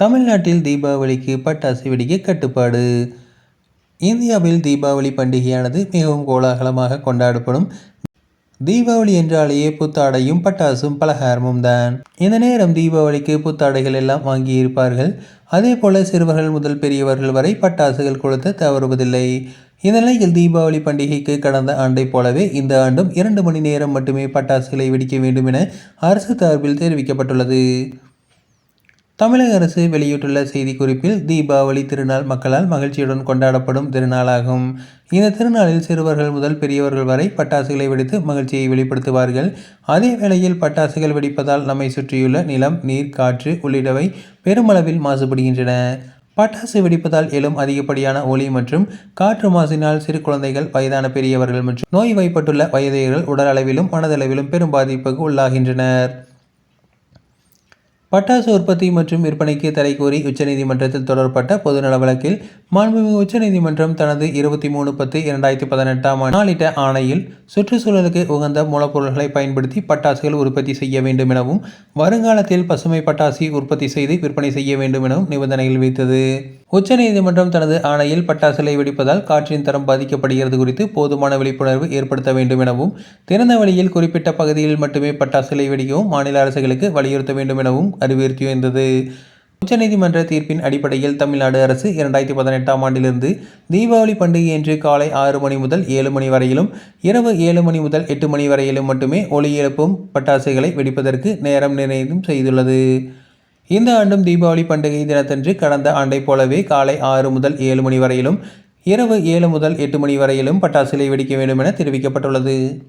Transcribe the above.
தமிழ்நாட்டில் தீபாவளிக்கு பட்டாசு வெடிக்க கட்டுப்பாடு. இந்தியாவில் தீபாவளி பண்டிகையானது மிகவும் கோலாகலமாக கொண்டாடப்படும். தீபாவளி என்றாலேயே புத்தாடையும் பட்டாசும் பலகாரமும் தான் இந்த நேரம் தீபாவளிக்கு புத்தாடைகள் எல்லாம் வாங்கியிருப்பார்கள். அதே போல சிறுவர்கள் முதல் பெரியவர்கள் வரை பட்டாசுகள் கொளுத்த தவறுவதில்லை. இந்நிலையில் தீபாவளி பண்டிகைக்கு கடந்த ஆண்டைப் போலவே இந்த ஆண்டும் இரண்டு மணி நேரம் மட்டுமே பட்டாசுகளை வெடிக்க வேண்டும் என அரசு தரப்பில் தெரிவிக்கப்பட்டுள்ளது. தமிழக அரசு வெளியிட்டுள்ள செய்திக்குறிப்பில் தீபாவளி திருநாள் மக்களால் மகிழ்ச்சியுடன் கொண்டாடப்படும் திருநாளாகும். இந்த திருநாளில் சிறுவர்கள் முதல் பெரியவர்கள் வரை பட்டாசுகளை வெடித்து மகிழ்ச்சியை வெளிப்படுத்துவார்கள். அதே வேளையில் பட்டாசுகள் வெடிப்பதால் நம்மை சுற்றியுள்ள நிலம் நீர் காற்று உள்ளிட்டவை பெருமளவில் மாசுபடுகின்றன. பட்டாசு வெடிப்பதால் எழும் அதிகப்படியான ஒளி மற்றும் காற்று மாசினால் சிறு குழந்தைகள் வயதான பெரியவர்கள் மற்றும் நோய்வாய்ப்பட்டுள்ள வயதையர்கள் உடல் அளவிலும் மனதளவிலும் பெரும் பாதிப்புக்கு உள்ளாகின்றனர். பட்டாசு உற்பத்தி மற்றும் விற்பனைக்கு தடை கோரி உச்சநீதிமன்றத்தில் தொடரப்பட்ட பொதுநல வழக்கில் மாண்புமிகு உச்சநீதிமன்றம் தனது இருபத்தி மூணு பத்து இரண்டாயிரத்தி பதினெட்டாம் ஆண்டு நாளிட்ட ஆணையில் சுற்றுச்சூழலுக்கு உகந்த மூலப்பொருட்களை பயன்படுத்தி பட்டாசுகள் உற்பத்தி செய்ய வேண்டும் எனவும் வருங்காலத்தில் பசுமை பட்டாசு உற்பத்தி செய்து விற்பனை செய்ய வேண்டும் எனவும் நிபந்தனையில் வைத்தது. உச்சநீதிமன்றம் தனது ஆணையில் பட்டாசுகளை வெடிப்பதால் காற்றின் தரம் பாதிக்கப்படுகிறது குறித்து போதுமான விழிப்புணர்வு ஏற்படுத்த வேண்டும் எனவும் திறந்த வழியில் குறிப்பிட்ட பகுதியில் மட்டுமே பட்டாசுகளை வெடிக்கவும் மாநில அரசுகளுக்கு வலியுறுத்த வேண்டும் எனவும் அறிவுறுத்தியிருந்தது உச்சநீதிமன்ற தீர்ப்பின் அடிப்படையில் தமிழ்நாடு அரசு இரண்டாயிரத்தி பதினெட்டாம் ஆண்டிலிருந்து தீபாவளி பண்டிகையன்று காலை ஆறு மணி முதல் ஏழு மணி வரையிலும் இரவு ஏழு மணி முதல் எட்டு மணி வரையிலும் மட்டுமே ஒளி எழுப்பும் பட்டாசுகளை வெடிப்பதற்கு நேரம் நிர்ணயம் செய்துள்ளது. இந்த ஆண்டும் தீபாவளி பண்டிகை தினத்தன்று கடந்த ஆண்டைப் போலவே காலை ஆறு முதல் ஏழு மணி வரையிலும் இரவு ஏழு முதல் எட்டு மணி வரையிலும் பட்டாசுகளை வெடிக்க வேண்டும் என தெரிவிக்கப்பட்டுள்ளது.